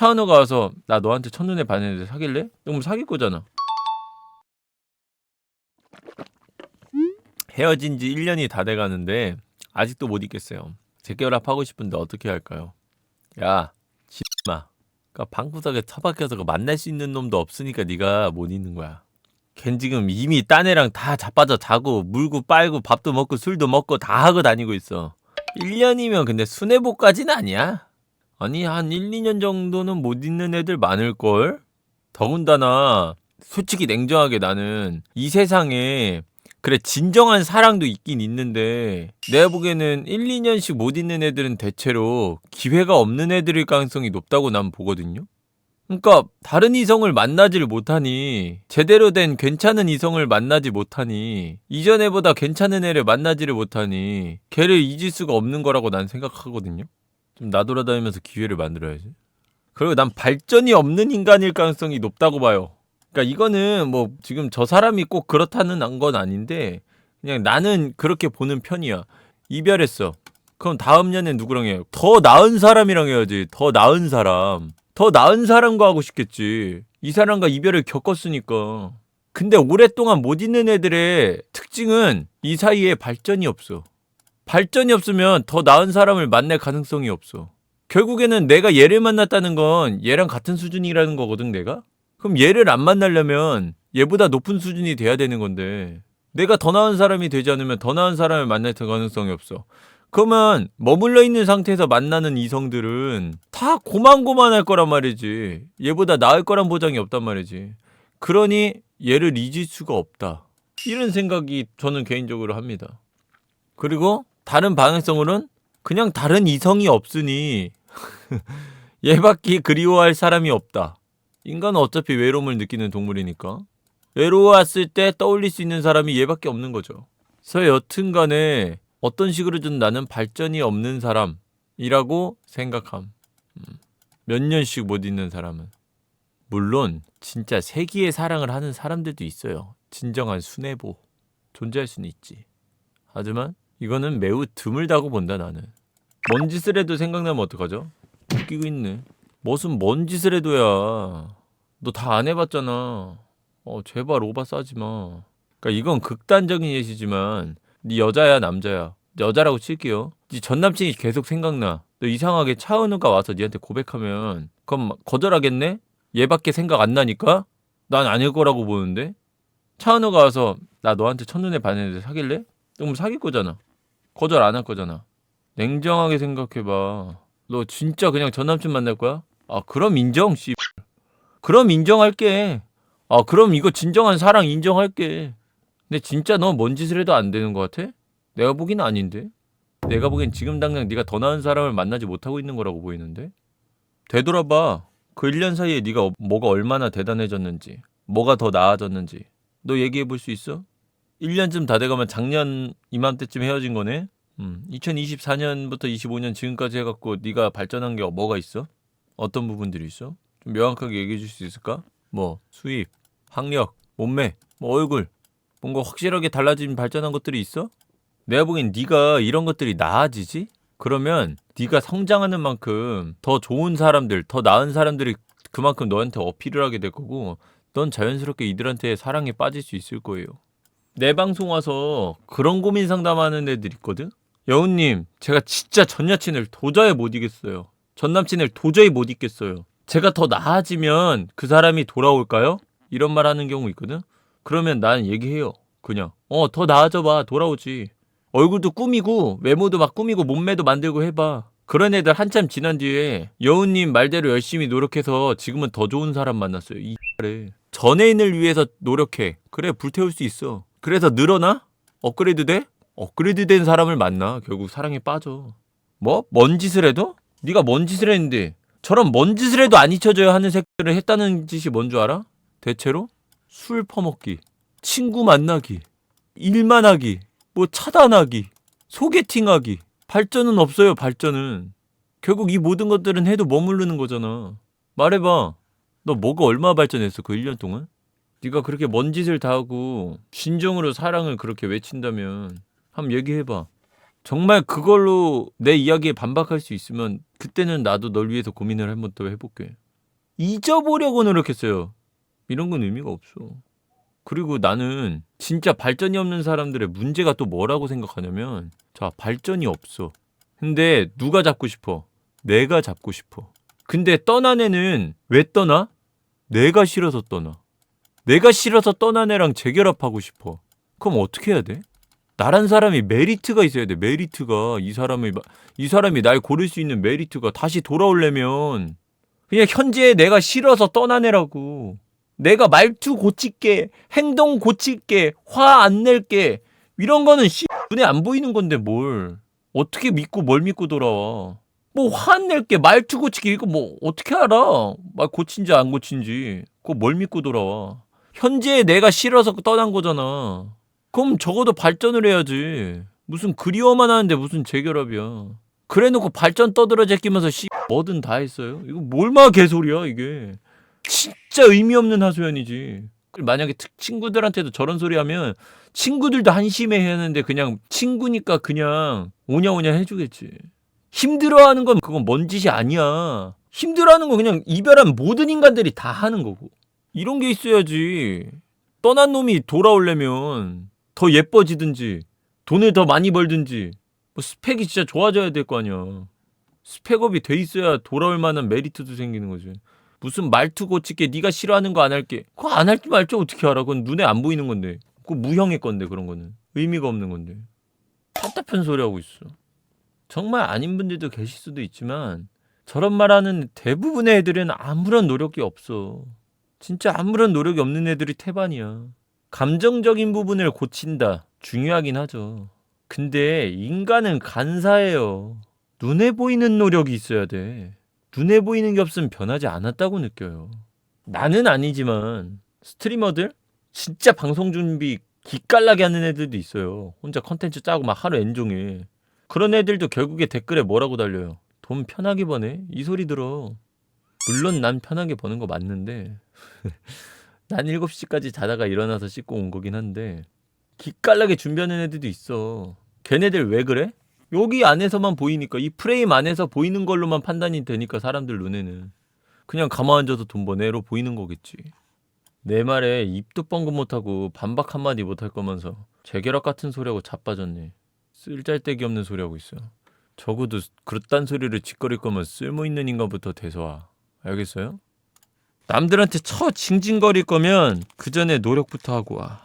차은우가 와서 나 너한테 첫눈에 반했는데 사귈래? 그럼 사귈 거잖아. 헤어진 지 1년이 다 돼 가는데 아직도 못 있겠어요. 재결합 하고 싶은데 어떻게 할까요? 야, 씨마. 그러니까 방구석에 처박혀서 그 만날 수 있는 놈도 없으니까 네가 못 있는 거야. 걘 지금 이미 딴 애랑 다 자빠져 자고 물고 빨고 밥도 먹고 술도 먹고 다 하고 다니고 있어. 1년이면 근데 순애보까지는 아니야. 아니 한 1, 2년 정도는 못 있는 애들 많을걸? 더군다나 솔직히 냉정하게 나는 이 세상에 그래 진정한 사랑도 있긴 있는데 내가 보기에는 1, 2년씩 못 있는 애들은 대체로 기회가 없는 애들일 가능성이 높다고 난 보거든요. 그러니까 다른 이성을 만나지를 못하니 제대로 된 괜찮은 이성을 만나지 못하니 이전 애보다 괜찮은 애를 만나지를 못하니 걔를 잊을 수가 없는 거라고 난 생각하거든요. 좀 나돌아다니면서 기회를 만들어야지. 그리고 난 발전이 없는 인간일 가능성이 높다고 봐요. 그러니까 이거는 뭐 지금 저 사람이 꼭 그렇다는 건 아닌데 그냥 나는 그렇게 보는 편이야. 이별했어. 그럼 다음 년에 누구랑 해요? 더 나은 사람이랑 해야지. 더 나은 사람. 더 나은 사람과 하고 싶겠지. 이 사람과 이별을 겪었으니까. 근데 오랫동안 못 있는 애들의 특징은 이 사이에 발전이 없어. 발전이 없으면 더 나은 사람을 만날 가능성이 없어. 결국에는 내가 얘를 만났다는 건 얘랑 같은 수준이라는 거거든, 내가? 그럼 얘를 안 만나려면 얘보다 높은 수준이 돼야 되는 건데 내가 더 나은 사람이 되지 않으면 더 나은 사람을 만날 가능성이 없어. 그러면 머물러 있는 상태에서 만나는 이성들은 다 고만고만할 거란 말이지. 얘보다 나을 거란 보장이 없단 말이지. 그러니 얘를 잊을 수가 없다. 이런 생각이 저는 개인적으로 합니다. 그리고 다른 방향성으로는 그냥 다른 이성이 없으니 얘밖에 그리워할 사람이 없다. 인간은 어차피 외로움을 느끼는 동물이니까 외로웠을 때 떠올릴 수 있는 사람이 얘밖에 없는 거죠. 그래서 여튼간에 어떤 식으로든 나는 발전이 없는 사람이라고 생각함. 음. 몇 년씩 못 있는 사람은 물론 진짜 세기의 사랑을 하는 사람들도 있어요. 진정한 순애보 존재할 수는 있지. 하지만 이거는 매우 드물다고 본다 나는. 뭔 짓을 해도 생각나면 어떡하죠? 웃기고 있네. 무슨 뭔 짓을 해도야. 너 다 안 해봤잖아. 어 제발 오바 싸지 마. 그러니까 이건 극단적인 예시지만 네 여자야 남자야. 여자라고 칠게요. 네 전 남친이 계속 생각나. 너 이상하게 차은우가 와서 니한테 고백하면 그럼 거절하겠네? 얘밖에 생각 안 나니까? 난 아닐 거라고 보는데. 차은우가 와서 나 너한테 첫눈에 반했는데 사귈래? 그럼 사귈 거잖아. 거절 안 할 거잖아. 냉정하게 생각해봐. 너 진짜 그냥 전 남친 만날 거야? 아 그럼 인정 씨. 그럼 인정할게. 아 그럼 이거 진정한 사랑 인정할게. 근데 진짜 너 뭔 짓을 해도 안 되는 것 같아? 내가 보기는 아닌데. 내가 보기엔 지금 당장 네가 더 나은 사람을 만나지 못하고 있는 거라고 보이는데. 되돌아봐. 그 1년 사이에 네가 어- 뭐가 얼마나 대단해졌는지, 뭐가 더 나아졌는지. 너 얘기해 볼 수 있어? 1년쯤 다 돼가면 작년 이맘때쯤 헤어진 거네. 음, 2024년부터 25년 지금까지 해갖고 네가 발전한 게 뭐가 있어? 어떤 부분들이 있어? 좀 명확하게 얘기해 줄 수 있을까? 뭐 수입, 학력, 몸매, 뭐 얼굴, 뭔가 확실하게 달라진 발전한 것들이 있어? 내가 보기엔 네가 이런 것들이 나아지지? 그러면 네가 성장하는 만큼 더 좋은 사람들, 더 나은 사람들이 그만큼 너한테 어필을 하게 될 거고 넌 자연스럽게 이들한테 사랑에 빠질 수 있을 거예요. 내 방송 와서 그런 고민 상담하는 애들 있거든? 여우님, 제가 진짜 전 여친을 도저히 못 이겠어요. 전 남친을 도저히 못 잊겠어요. 제가 더 나아지면 그 사람이 돌아올까요? 이런 말 하는 경우 있거든? 그러면 난 얘기해요. 그냥. 어, 더 나아져 봐. 돌아오지. 얼굴도 꾸미고, 외모도 막 꾸미고, 몸매도 만들고 해봐. 그런 애들 한참 지난 뒤에 여우님 말대로 열심히 노력해서 지금은 더 좋은 사람 만났어요. 이 X를. 전애인을 위해서 노력해. 그래, 불태울 수 있어. 그래서 늘어나? 업그레이드 돼? 업그레이드 된 사람을 만나. 결국 사랑에 빠져. 뭐? 뭔 짓을 해도? 네가 뭔 짓을 했는데 저런 뭔 짓을 해도 안 잊혀져야 하는 새끼를 했다는 짓이 뭔 줄 알아? 대체로 술 퍼먹기, 친구 만나기, 일만 하기, 뭐 차단하기, 소개팅하기. 발전은 없어요, 발전은. 결국 이 모든 것들은 해도 머무르는 거잖아. 말해봐. 너 뭐가 얼마 발전했어, 그 1년 동안? 네가 그렇게 먼 짓을 다 하고 진정으로 사랑을 그렇게 외친다면 한번 얘기해봐. 정말 그걸로 내 이야기에 반박할 수 있으면 그때는 나도 널 위해서 고민을 한 번 더 해볼게. 잊어보려고 노력했어요. 이런 건 의미가 없어. 그리고 나는 진짜 발전이 없는 사람들의 문제가 또 뭐라고 생각하냐면 자 발전이 없어. 근데 누가 잡고 싶어? 내가 잡고 싶어. 근데 떠난 애는 왜 떠나? 내가 싫어서 떠나. 내가 싫어서 떠난 애랑 재결합하고 싶어. 그럼 어떻게 해야 돼? 나란 사람이 메리트가 있어야 돼. 메리트가 이 사람이 마- 이 사람이 날 고를 수 있는 메리트가 다시 돌아오려면 그냥 현재 내가 싫어서 떠난 애라고. 내가 말투 고칠게, 행동 고칠게, 화 안 낼게. 이런 거는 씨 눈에 안 보이는 건데 뭘. 어떻게 믿고 뭘 믿고 돌아와. 뭐 화 안 낼게, 말투 고치기 이거 뭐 어떻게 알아? 말 고친지 안 고친지. 그거 뭘 믿고 돌아와. 현재 내가 싫어서 떠난 거잖아. 그럼 적어도 발전을 해야지. 무슨 그리워만 하는데 무슨 재결합이야. 그래놓고 발전 떠들어 제끼면서 씨 뭐든 다 했어요. 이거 뭘마 개소리야 이게. 진짜 의미 없는 하소연이지. 만약에 특- 친구들한테도 저런 소리 하면 친구들도 한심해 하는데 그냥 친구니까 그냥 오냐오냐 해주겠지. 힘들어하는 건 그건 먼 짓이 아니야. 힘들어하는 건 그냥 이별한 모든 인간들이 다 하는 거고. 이런 게 있어야지. 떠난 놈이 돌아오려면 더 예뻐지든지 돈을 더 많이 벌든지 뭐 스펙이 진짜 좋아져야 될 거 아니야. 스펙업이 돼 있어야 돌아올 만한 메리트도 생기는 거지. 무슨 말투 고칠게 네가 싫어하는 거 안 할게. 그거 안 할지 말지 어떻게 알아? 그건 눈에 안 보이는 건데. 그거 무형의 건데 그런 거는 의미가 없는 건데. 답답한 소리 하고 있어. 정말 아닌 분들도 계실 수도 있지만 저런 말하는 대부분의 애들은 아무런 노력이 없어. 진짜 아무런 노력이 없는 애들이 태반이야. 감정적인 부분을 고친다. 중요하긴 하죠. 근데 인간은 간사해요. 눈에 보이는 노력이 있어야 돼. 눈에 보이는 게 없으면 변하지 않았다고 느껴요. 나는 아니지만 스트리머들 진짜 방송 준비 기깔나게 하는 애들도 있어요. 혼자 컨텐츠 짜고 막 하루 엔종일. 그런 애들도 결국에 댓글에 뭐라고 달려요. 돈 편하게 버네? 이 소리 들어. 물론 난 편하게 버는 거 맞는데 난 7시까지 자다가 일어나서 씻고 온 거긴 한데 기깔나게 준비하는 애들도 있어. 걔네들 왜 그래? 여기 안에서만 보이니까 이 프레임 안에서 보이는 걸로만 판단이 되니까 사람들 눈에는 그냥 가만 앉아서 돈 버네로 보이는 거겠지. 내 말에 입도 뻥긋 못하고 반박 한마디 못할 거면서 재결합 같은 소리하고 자빠졌네. 쓸잘데기 없는 소리하고 있어. 적어도 그딴 소리를 짓거릴 거면 쓸모있는 인간부터 대소하. 알겠어요? 남들한테 처 징징거릴 거면 그 전에 노력부터 하고 와.